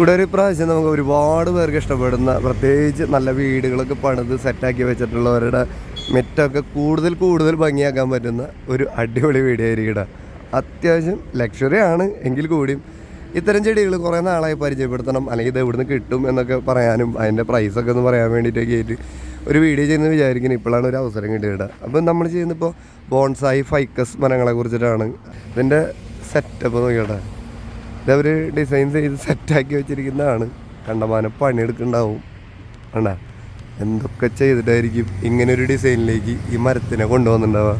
ഇവിടെ ഒരു പ്രാവശ്യം നമുക്ക് ഒരുപാട് പേർക്ക് ഇഷ്ടപ്പെടുന്ന പ്രത്യേകിച്ച് നല്ല വീടുകളൊക്കെ പണിത് സെറ്റാക്കി വെച്ചിട്ടുള്ളവരുടെ മെറ്റൊക്കെ കൂടുതൽ കൂടുതൽ ഭംഗിയാക്കാൻ പറ്റുന്ന ഒരു അടിപൊളി വീഡിയോ ആയിരിക്കും അത്യാവശ്യം ലക്ഷറി ആണ് എങ്കിൽ കൂടിയും. ഇത്തരം ചെടികൾ കുറേ നാളായി പരിചയപ്പെടുത്തണം അല്ലെങ്കിൽ ഇത് എവിടുന്ന് കിട്ടും എന്നൊക്കെ പറയാനും അതിന്റെ പ്രൈസൊക്കെ ഒന്ന് പറയാൻ വേണ്ടിയിട്ടൊക്കെ ആയിട്ട് ഒരു വീഡിയോ ചെയ്യുന്ന വിചാരിക്കുന്നത് ഇപ്പോഴാണ് ഒരു അവസരം കിട്ടിയത് അപ്പം നമ്മൾ ചെയ്യുന്നിപ്പോൾ ബോൺസായി ഫൈക്കസ് മരങ്ങളെ കുറിച്ചിട്ടാണ്. ഇതിന്റെ സെറ്റപ്പ് നോക്കിയോട്ടെ ഇതവർ ഡിസൈൻ ചെയ്ത് സെറ്റാക്കി വെച്ചിരിക്കുന്നതാണ്. കണ്ടമാനം പണിയെടുക്കുന്നുണ്ടാവും. വേണ്ട എന്തൊക്കെ ചെയ്തിട്ടായിരിക്കും ഇങ്ങനൊരു ഡിസൈനിലേക്ക് ഈ മരത്തിനെ കൊണ്ടുവന്നിട്ടുണ്ടാവുക?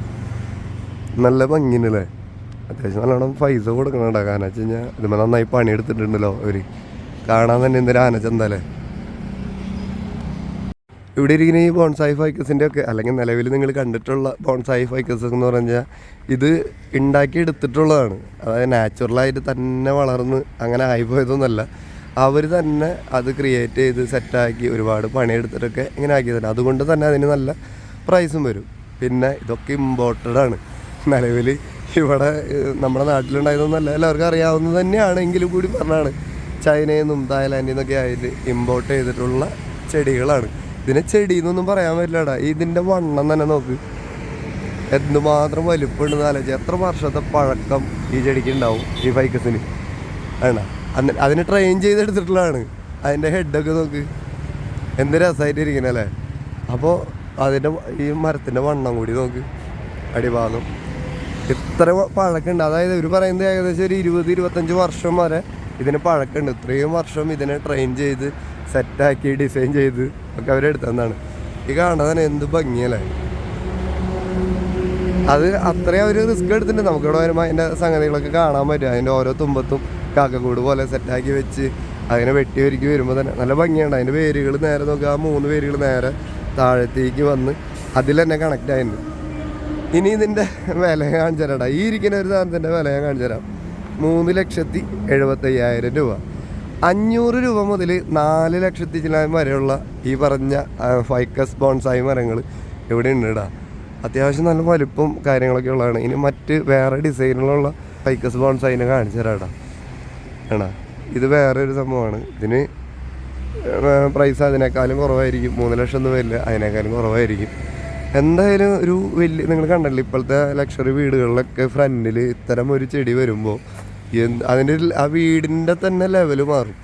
നല്ല ഭംഗിനല്ലേ അത്യാവശ്യം നല്ലോണം പൈസ കൊടുക്കണുണ്ടാവുക കാരണം വെച്ച് കഴിഞ്ഞാൽ ഇതുമ്പോൾ നന്നായി പണിയെടുത്തിട്ടുണ്ടല്ലോ അവർ കാണാൻ തന്നെ എന്തൊരു ആനച്ചന്തല്ലേ ഇവിടെ ഇരിക്കുന്ന ഈ ബോൺസായി ഫൈക്കസിന്റെ ഒക്കെ അല്ലെങ്കിൽ നിലവിൽ നിങ്ങൾ കണ്ടിട്ടുള്ള ബോൺസായി ഫൈക്കസ് എന്ന് പറഞ്ഞാൽ ഇത് ഉണ്ടാക്കി എടുത്തിട്ടുള്ളതാണ് അതായത് നാച്ചുറലായിട്ട് തന്നെ വളർന്ന് അങ്ങനെ ആയിപ്പോയതൊന്നുമല്ല അവർ തന്നെ അത് ക്രിയേറ്റ് ചെയ്ത് സെറ്റാക്കി ഒരുപാട് പണിയെടുത്തിട്ടൊക്കെ ഇങ്ങനെ ആക്കിയതാണ്. അതുകൊണ്ട് തന്നെ അതിന് നല്ല പ്രൈസും വരും. പിന്നെ ഇതൊക്കെ ഇമ്പോർട്ടഡ് ആണ്. നിലവിൽ ഇവിടെ നമ്മുടെ നാട്ടിലുണ്ടായതൊന്നല്ല. എല്ലാവർക്കും അറിയാവുന്നത് തന്നെയാണ് എങ്കിലും കൂടി പറഞ്ഞാണ്. ചൈനയിൽ നിന്നും തായ്ലാൻഡിൽ നിന്നൊക്കെ ആയിട്ട് ഇമ്പോർട്ട് ചെയ്തിട്ടുള്ള ചെടികളാണ്. ഇതിനെ ചെടി എന്നൊന്നും പറയാൻ പറ്റില്ലടാ. ഇതിന്റെ വണ്ണം തന്നെ നോക്ക്. എന്തുമാത്രം വലിപ്പമുണ്ടെന്ന് ആലോചിച്ച്. എത്ര വർഷത്തെ പഴക്കം ഈ ചെടിക്ക് ഉണ്ടാവും ഈ ഫൈക്കസിന് ആണ്? അന്ന് അതിനെ ട്രെയിൻ ചെയ്തെടുത്തിട്ടുള്ളതാണ്. അതിന്റെ ഹെഡൊക്കെ നോക്ക്. എന്ത് രസമായിട്ട് ഇരിക്കണല്ലേ അപ്പോൾ അതിന്റെ ഈ മരത്തിന്റെ വണ്ണം കൂടി നോക്ക്. അടിഭാഗം. ഇത്ര പഴക്കമുണ്ട്. അതായത് ഇവർ പറയുന്നത് ഏകദേശം ഒരു ഇരുപത് ഇരുപത്തഞ്ച് വർഷം വരെ ഇതിന് പഴക്കമുണ്ട്. ഇത്രയും വർഷം ഇതിനെ ട്രെയിൻ ചെയ്ത് സെറ്റാക്കി ഡിസൈൻ ചെയ്ത് ഒക്കെ അവരെടുത്തതാണ് ഈ കാണാൻ എന്ത് ഭംഗിയല്ലേ? അത് അത്രയും അവർ റിസ്ക് എടുത്തിട്ടുണ്ട്. നമുക്കിവിടെ വരുമ്പോൾ അതിന്റെ സംഗതികളൊക്കെ കാണാൻ പറ്റും. അതിന്റെ ഓരോ തുമ്പത്തും കാക്കക്കൂട് പോലെ സെറ്റാക്കി വെച്ച് അതിനെ വെട്ടി ഒരുക്കി വരുമ്പോൾ തന്നെ നല്ല ഭംഗിയാണ് അതിന്റെ വേരുകൾ നേരെ നോക്കുക ആ മൂന്ന് വേരുകൾ നേരെ താഴത്തേക്ക് വന്ന് അതിൽ തന്നെ കണക്റ്റ് ആയിരുന്നു ഇനി ഇതിന്റെ വില ഞാൻ കാണിച്ചു ഈ ഇരിക്കുന്ന ഒരു സാധനത്തിന്റെ വില ഞാൻ കാണിച്ചു തരാം മൂന്ന് ലക്ഷത്തി എഴുപത്തയ്യായിരം രൂപ. അഞ്ഞൂറ് രൂപ മുതൽ നാല് ലക്ഷത്തി ചിലായം വരെയുള്ള ഈ പറഞ്ഞ ഫൈക്കസ് ബോൺസായി മരങ്ങൾ ഇവിടെ ഉണ്ട് ഇടാ അത്യാവശ്യം നല്ല വലുപ്പം കാര്യങ്ങളൊക്കെ ഉള്ളതാണ്. ഇനി മറ്റ് വേറെ ഡിസൈനിലുള്ള ഫൈക്കസ് ബോൺസായിനെ കാണിച്ചു തരാടാ. ആണോ? ഇത് വേറെ ഒരു സംഭവമാണ്. ഇതിന് പ്രൈസ് അതിനേക്കാളും കുറവായിരിക്കും. മൂന്ന് ലക്ഷം ഒന്നും വരില്ല. അതിനേക്കാളും കുറവായിരിക്കും. എന്തായാലും ഒരു വലിയ നിങ്ങൾ കണ്ടല്ലോ ഇപ്പോഴത്തെ ലക്ഷറി വീടുകളിലൊക്കെ ഫ്രണ്ടിൽ ഇത്തരം ഒരു ചെടി വരുമ്പോൾ അതിന്റെ ആ വീടിന്റെ തന്നെ ലെവൽ മാറും.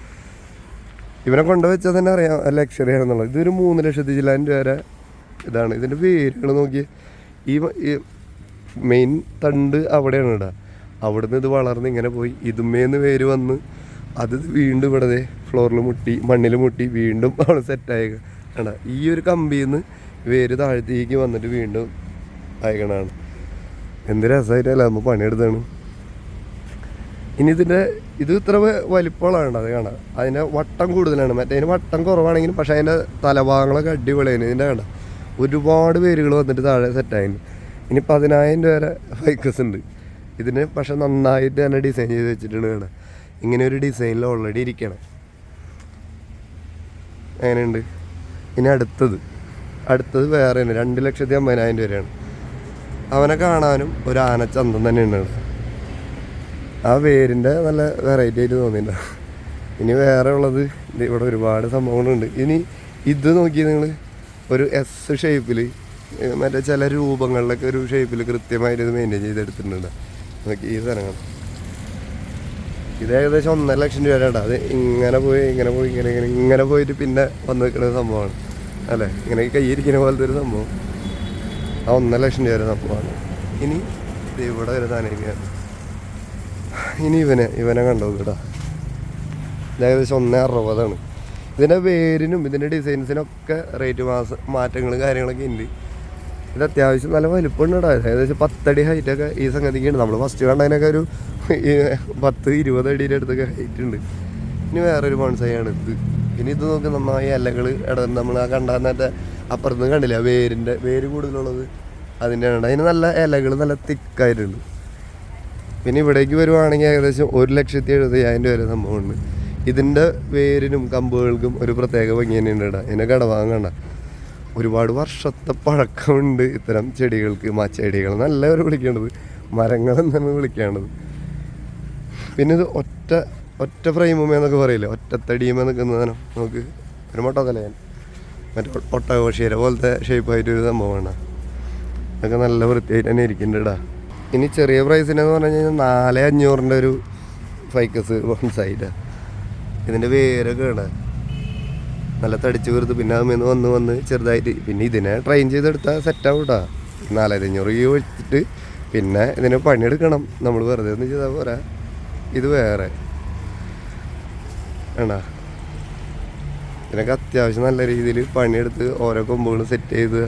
ഇവനെ കൊണ്ടുവച്ചാൽ തന്നെ അറിയാം ലക്ഷറി ആണെന്നുള്ളത്. ഇതൊരു മൂന്ന് ലക്ഷത്തി ചില്ലായിരം രൂപ വരെ ഇതാണ്. ഇതിന്റെ പേരുകൾ നോക്കി ഈ മെയിൻ തണ്ട് അവിടെയാണ് ഇടുക അവിടുന്ന് ഇത് വളർന്ന് ഇങ്ങനെ പോയി. ഇതുമേന്ന് പേര് വന്ന് അത് വീണ്ടും ഇവിടെ ഫ്ലോറിൽ മുട്ടി മണ്ണിൽ മുട്ടി വീണ്ടും അവിടെ സെറ്റായി ആണ് ഈ ഒരു കമ്പിയിൽ നിന്ന് വേര് താഴത്തേക്ക് വന്നിട്ട് വീണ്ടും അയക്കണതാണ് എന്ത് രസമായിട്ടല്ല നമ്മൾ പണിയെടുത്താണ് ഇനി ഇതിന്റെ ഇത് ഇത്ര വലിപ്പമുള്ളതാണ് അത് കാണാം. അതിന്റെ വട്ടം കൂടുതലാണ്. മറ്റേതിന് വട്ടം കുറവാണെങ്കിലും പക്ഷേ അതിന്റെ തലഭാഗങ്ങളൊക്കെ അടിപൊളിയാണ് ഇതിന്റെ കാണാം ഒരുപാട് പേരുകൾ വന്നിട്ട് താഴെ സെറ്റായിരുന്നു ഇനി പതിനായിരം രൂപ വരെ ഫൈക്കസ് ഉണ്ട്. ഇതിന് പക്ഷെ നന്നായിട്ട് തന്നെ ഡിസൈൻ ചെയ്ത് വെച്ചിട്ടുണ്ട് കാണാം ഇങ്ങനെ ഒരു ഡിസൈനിൽ ഓൾറെഡി ഇരിക്കണം. അങ്ങനെയുണ്ട് ഇനി അടുത്തത്. അടുത്തത് വേറെ തന്നെ. രണ്ട് ലക്ഷത്തി അമ്പതിനായിരം രൂപയാണ്. അവനെ കാണാനും ഒരു ആനച്ചന്തം തന്നെയാണ് ഇവിടെ. ആ വേരിന്റെ നല്ല വെറൈറ്റി ആയിട്ട് തോന്നിയിട്ടുണ്ട്. ഇനി വേറെ ഉള്ളത് ഇവിടെ ഒരുപാട് സംഭവങ്ങളുണ്ട്. ഇനി ഇത് നോക്കി നിങ്ങൾ ഒരു എസ് ഷേപ്പിൽ മറ്റേ ചില രൂപങ്ങളിലൊക്കെ ഒരു ഷേപ്പിൽ കൃത്യമായിട്ട് ഇത് മെയിന്റെയിൻ ചെയ്തെടുത്തിട്ടുണ്ട്. നോക്കി ഈ സാധനങ്ങൾ ഇത് ഏകദേശം ഒന്നര ലക്ഷം രൂപയുടെ അത് ഇങ്ങനെ പോയി ഇങ്ങനെ പോയി ഇങ്ങനെ ഇങ്ങനെ ഇങ്ങനെ പോയിട്ട് പിന്നെ വന്നു നിൽക്കുന്ന സംഭവമാണ്. അല്ലേ? ഇങ്ങനെ കയ്യിരിക്കുന്ന പോലത്തെ ഒരു സംഭവം. ആ ഒന്നര ലക്ഷം രൂപയുടെ സംഭവമാണ്. ഇനി ഇവിടെ ഒരു സാധനം ഇനി ഇവനെ ഇവനെ കണ്ടോ കേട്ടോ ഇത് ഏകദേശം ഒന്നേ അറുപതാണ്. ഇതിന്റെ പേരിനും ഇതിന്റെ ഡിസൈൻസിനൊക്കെ റേറ്റ് മാസ മാറ്റങ്ങളും കാര്യങ്ങളൊക്കെ ഉണ്ട് ഇത് അത്യാവശ്യം നല്ല വലിപ്പമുണ്ട് കേട്ടോ. ഏകദേശം പത്തടി ഹൈറ്റൊക്കെ ഈ സംഗതിക്ക് ഉണ്ട് നമ്മൾ ഫസ്റ്റ് കണ്ടതിനൊക്കെ ഒരു പത്ത് ഇരുപത് അടിയുടെ അടുത്തൊക്കെ ഹൈറ്റ് ഉണ്ട് ഇനി വേറൊരു ബോൺസായാണ് ഇത്. ഇനി ഇത് നോക്കി നന്നായി ഇലകൾ ഇട നമ്മൾ ആ കണ്ടാന്നത്തെ അപ്പുറത്ത് കണ്ടില്ല വേരിന്റെ വേര് കൂടുതലുള്ളത്? അതിന്റെ ഉണ്ട് അതിന് നല്ല ഇലകൾ നല്ല തിക്കായിട്ടുണ്ട് പിന്നെ ഇവിടേക്ക് വരുവാണെങ്കിൽ ഏകദേശം ഒരു ലക്ഷത്തി എഴുപത്തയ്യായിരം രൂപ വരെ സംഭവമുണ്ട്. ഇതിന്റെ വേരിനും കമ്പുകൾക്കും ഒരു പ്രത്യേക ഭംഗി തന്നെയുണ്ട് കേട്ടോ. എന്നെ കടവാങ്ങണ്ട ഒരുപാട് വർഷത്തെ പഴക്കമുണ്ട് ഇത്തരം ചെടികൾക്ക് മാ ചെടികൾ. നല്ല ഒരു വിളിക്കേണ്ടത് തന്നെ വിളിക്കേണ്ടത്. പിന്നെ ഇത് ഒറ്റ ഒറ്റ ഫ്രെയിമുമെന്നൊക്കെ പറയില്ലേ? ഒറ്റത്തടിയുമേ നിൽക്കുന്ന സാധനം. നമുക്ക് ഒരു മൊട്ട തലയാൻ മറ്റേ ഒട്ടകോശീര പോലത്തെ ഷേപ്പായിട്ട് ഒരു സംഭവമാണ്. അതൊക്കെ നല്ല വൃത്തിയായിട്ട് തന്നെ ഇരിക്കുന്നുണ്ട് ഇടാ ഇനി ചെറിയ പ്രൈസിനെന്ന് പറഞ്ഞു കഴിഞ്ഞാൽ നാല് അഞ്ഞൂറിന്റെ ഒരു ഫൈക്കസ് ബോൺസായിട്ട് ഇതിന്റെ വേരൊക്കെ ആണ്. നല്ല തടിച്ച് വീർത്ത് പിന്നെ അതിൽ വന്ന് വന്ന് ചെറുതായിട്ട് പിന്നെ ഇതിനെ ട്രെയിൻ ചെയ്തെടുത്താൽ സെറ്റാവും കേട്ടോ നാലായിരത്തി അഞ്ഞൂറ് രൂപ വെച്ചിട്ട് പിന്നെ ഇതിന് പണിയെടുക്കണം. നമ്മൾ വെറുതെ ഒന്നും ചെയ്താൽ പോരാ. ഇത് വേറെ. ആണോ. ഇതിനൊക്കെ അത്യാവശ്യം നല്ല രീതിയിൽ പണിയെടുത്ത് ഓരോ കൊമ്പുകളും സെറ്റ് ചെയ്ത്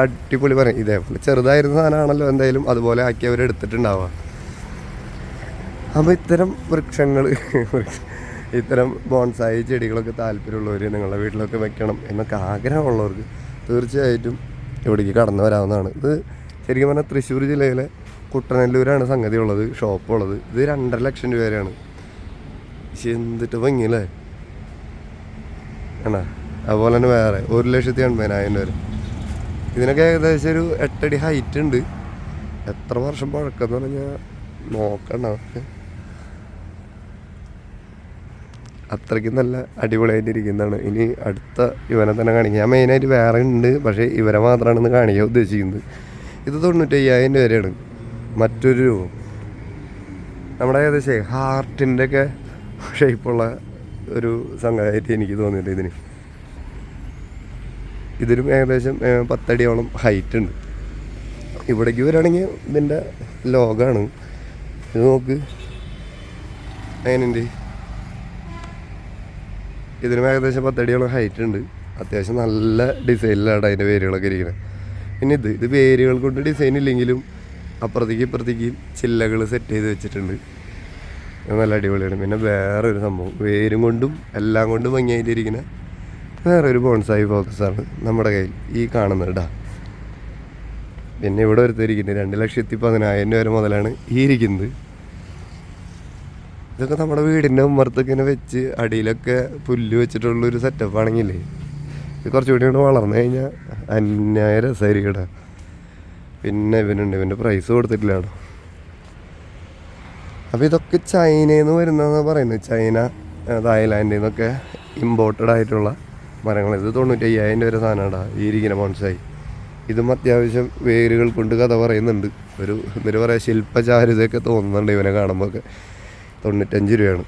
അടിപൊളി പറയും. ഇതേപോലെ ചെറുതായിരുന്ന സാധനമാണല്ലോ എന്തായാലും അതുപോലെ ആക്കി അവർ എടുത്തിട്ടുണ്ടാവുക. അപ്പോൾ ഇത്തരം വൃക്ഷങ്ങൾ ഇത്തരം ബോൺസായി ചെടികളൊക്കെ താല്പര്യമുള്ളവർ നിങ്ങളുടെ വീട്ടിലൊക്കെ വെക്കണം എന്നൊക്കെ ആഗ്രഹമുള്ളവർക്ക് തീർച്ചയായിട്ടും ഇവിടേക്ക് കടന്നു വരാവുന്നതാണ്. ഇത് ശരിക്കും പറഞ്ഞാൽ തൃശ്ശൂർ ജില്ലയിലെ കുട്ടനല്ലൂരാണ് സംഗതി ഉള്ളത് ഷോപ്പുള്ളത്. ഇത് രണ്ടര ലക്ഷം രൂപ വരെയാണ് എന്തിട്ട് ഭംഗിയല്ലേ? ആണോ? അതുപോലെ തന്നെ വേറെ ഒരു ലക്ഷത്തി എൺപതിനായിരം വരെ. ഇതിനൊക്കെ ഏകദേശം ഒരു എട്ടടി ഹൈറ്റ് ഉണ്ട്. എത്ര വർഷം പഴക്കം എന്ന് പറഞ്ഞാൽ നോക്കണ്ട അത്രയ്ക്കും നല്ല അടിപൊളിയായിട്ട് ഇരിക്കുന്നതാണ്. ഇനി അടുത്ത ഇവനെ തന്നെ കാണിക്കുക ഞാൻ മെയിനായിട്ട് വേറെ ഉണ്ട് പക്ഷേ ഇവരെ മാത്രമാണ് ഇന്ന് കാണിക്കാൻ ഉദ്ദേശിക്കുന്നത്. ഇത് തൊണ്ണൂറ്റയ്യായിരം വരെയാണ് മറ്റൊരു നമ്മുടെ ഏകദേശം ഹാർട്ടിന്റെ ഒക്കെ ഷേപ്പുള്ള ഒരു സംഗതിയായിട്ട് എനിക്ക് തോന്നിയിട്ടുണ്ട് ഇതിന്. ഇതിനും ഏകദേശം പത്തടിയോളം ഹൈറ്റ് ഉണ്ട്. ഇവിടേക്ക് വരികയാണെങ്കിൽ ഇതിന്റെ ലോഗാണ്. ഇത് നോക്ക്. അതിനുണ്ട് ഇതിനും ഏകദേശം പത്തടിയോളം ഹൈറ്റ് ഉണ്ട്. അത്യാവശ്യം നല്ല ഡിസൈനിലാണ് അതിന്റെ വേരുകളൊക്കെ ഇരിക്കുന്നത്. പിന്നെ ഇത് ഇത് വേരുകൾ കൊണ്ട് ഡിസൈൻ ഇല്ലെങ്കിലും അപ്പുറത്തേക്ക് ഇപ്പുറത്തേക്ക് ചില്ലകൾ സെറ്റ് ചെയ്ത് വെച്ചിട്ടുണ്ട്. നല്ല അടിപൊളിയാണ്. പിന്നെ വേറൊരു സംഭവം. വേരും കൊണ്ടും എല്ലാം കൊണ്ടും ഭംഗിയായിട്ടിരിക്കുന്ന വേറൊരു ബോൺസായി ഫോക്കസാണ് നമ്മുടെ കയ്യിൽ ഈ കാണുന്നത് ഡാ പിന്നെ ഇവിടെ ഒരുത്തിരിക്കുന്നത് രണ്ട് ലക്ഷത്തി പതിനായിരം രൂപ മുതലാണ് ഈ ഇരിക്കുന്നത്. ഇതൊക്കെ നമ്മുടെ വീടിന്റെ ഉമ്മർത്തൊക്കെ ഇങ്ങനെ വെച്ച് അടിയിലൊക്കെ പുല്ല് വെച്ചിട്ടുള്ളൊരു സെറ്റപ്പ് ആണെങ്കിലേ ഇത് കുറച്ചുകൂടി കൂടെ വളർന്നു കഴിഞ്ഞാൽ അന്യായ രസമായിരിക്കും പിന്നെ ഇവനുണ്ട്. ഇവന്റെ പ്രൈസ് കൊടുത്തിട്ടില്ല കേട്ടോ അപ്പോൾ ഇതൊക്കെ ചൈനയിൽ നിന്ന് വരുന്നതെന്ന് പറയുന്നത്? ചൈന തായ്ലാൻഡിൽ നിന്നൊക്കെ ഇമ്പോർട്ടഡ് ആയിട്ടുള്ള മരങ്ങൾ. ഇത് തൊണ്ണൂറ്റി അയ്യായിരം വരെ സാധനമാണ് ഈ ഇരിക്കുന്ന ബോൺസായി ഇതും അത്യാവശ്യം വേരുകൾ കൊണ്ട് കഥ പറയുന്നുണ്ട്. ഒരു എന്നിട്ട് പറയാം ശില്പചാരുതയൊക്കെ തോന്നുന്നുണ്ട് ഇവനെ കാണുമ്പോൾ ഒക്കെ തൊണ്ണൂറ്റഞ്ച് രൂപയാണ്.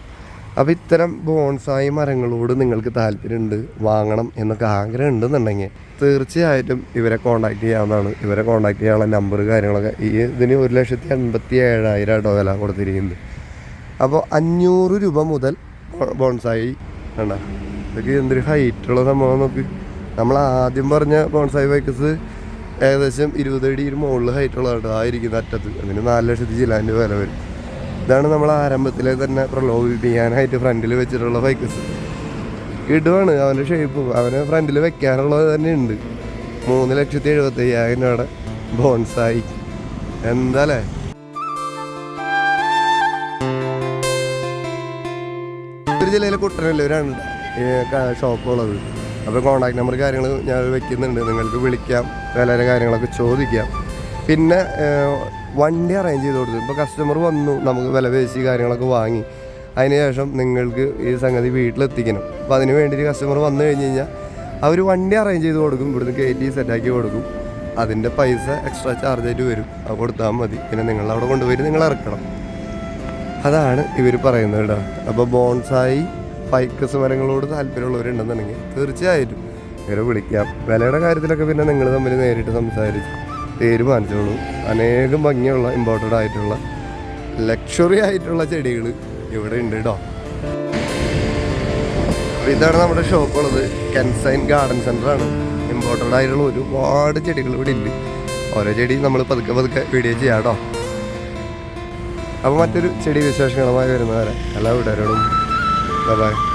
അപ്പോൾ ഇത്തരം ബോൺസായി മരങ്ങളോട് നിങ്ങൾക്ക് താല്പര്യമുണ്ട് വാങ്ങണം എന്നൊക്കെ ആഗ്രഹം ഉണ്ടെന്നുണ്ടെങ്കിൽ തീർച്ചയായിട്ടും ഇവരെ കോൺടാക്റ്റ് ചെയ്യാവുന്നതാണ്. ഇവരെ കോൺടാക്റ്റ് ചെയ്യാനുള്ള നമ്പർ കാര്യങ്ങളൊക്കെ ഈ ഇതിന് ഒരു ലക്ഷത്തി അൻപത്തി ഏഴായിരം കേട്ടോ വില കൊടുത്തിരിക്കുന്നത്. അപ്പോൾ അഞ്ഞൂറ് രൂപ മുതൽ ബോൺസായി വേണ്ട ഇതൊക്കെ എന്തൊരു ഹൈറ്റുള്ള സംഭവം നോക്ക്. നമ്മൾ ആദ്യം പറഞ്ഞ ബോൺസായി ബൈക്കസ് ഏകദേശം ഇരുപത് അടിയിൽ മുകളിൽ ഹൈറ്റുള്ള കേട്ടോ ആ ഇരിക്കുന്ന അറ്റത്ത്. അതിന് നാല് ലക്ഷത്തി ചിലാന്റെ വില വരും. ഇതാണ് നമ്മൾ ആരംഭത്തിലെ തന്നെ പ്രലോഭിപ്പിക്കാനായിട്ട് ഫ്രണ്ടിൽ വെച്ചിട്ടുള്ള ബൈക്കസ് ഇടുവാണ് അവന്റെ ഷേപ്പ് അവനെ ഫ്രണ്ടിൽ വെക്കാനുള്ളത് തന്നെ ഉണ്ട്. മൂന്ന് ലക്ഷത്തി എഴുപത്തി അയ്യായിരം രൂപയുടെ ബോൺസായി എന്താല്ലേ? ജില്ലയിലെ കുട്ടനല്ലൂരാണ് ഷോപ്പുള്ളത് അപ്പോൾ കോൺടാക്ട് നമ്പർ കാര്യങ്ങൾ ഞാൻ വെക്കുന്നുണ്ട്. നിങ്ങൾക്ക് വിളിക്കാം. വിലയുടെ കാര്യങ്ങളൊക്കെ ചോദിക്കാം. പിന്നെ വണ്ടി അറേഞ്ച് ചെയ്ത് കൊടുത്തു. ഇപ്പോൾ കസ്റ്റമർ വന്നു. നമുക്ക് വില പേശി കാര്യങ്ങളൊക്കെ വാങ്ങി. അതിന് ശേഷം നിങ്ങൾക്ക് ഈ സംഗതി വീട്ടിലെത്തിക്കണം. അപ്പോൾ അതിന് വേണ്ടിയിട്ട് കസ്റ്റമർ വന്നു കഴിഞ്ഞ് കഴിഞ്ഞാൽ അവർ വണ്ടി അറേഞ്ച് ചെയ്ത് കൊടുക്കും. ഇവിടുന്ന് കയറ്റി സെറ്റാക്കി കൊടുക്കും. അതിന്റെ പൈസ എക്സ്ട്രാ ചാർജ് ആയിട്ട് വരും. അത് കൊടുത്താൽ മതി. പിന്നെ നിങ്ങൾ അവിടെ കൊണ്ടുപോയി നിങ്ങൾ ഇറക്കണം. അതാണ് ഇവർ പറയുന്നത് കേട്ടോ. അപ്പോൾ ബോൺസായി ഫൈക്കസ് മരങ്ങളോട് താല്പര്യമുള്ളവരുണ്ടെന്നുണ്ടെങ്കിൽ തീർച്ചയായിട്ടും. ഇവരെ വിളിക്കാം. വിലയുടെ കാര്യത്തിലൊക്കെ പിന്നെ നിങ്ങൾ തമ്മിൽ നേരിട്ട് സംസാരിച്ച് തീരുമാനിച്ചോളൂ അനേകം ഭംഗിയുള്ള ഇമ്പോർട്ടന്റ് ആയിട്ടുള്ള ലക്ഷറി ആയിട്ടുള്ള ചെടികൾ ഇവിടെ ഉണ്ട് കേട്ടോ ഇതാണ് നമ്മുടെ ഷോപ്പ് ഉള്ളത് കെൻസൈൻ ഗാർഡൻ സെന്റർ ആണ്. ഇമ്പോർട്ടഡ് ആയിട്ടുള്ള ഒരുപാട് ചെടികൾ ഇവിടെ ഉണ്ട്. ഓരോ ചെടി നമ്മൾ പതുക്കെ പതുക്കെ വീഡിയോ ചെയ്യാം കേട്ടോ അപ്പോൾ മറ്റൊരു ചെടി വിശേഷങ്ങളുമായി വരുന്നവരെ എല്ലാ വീട്ടുകാരോടും 拜拜。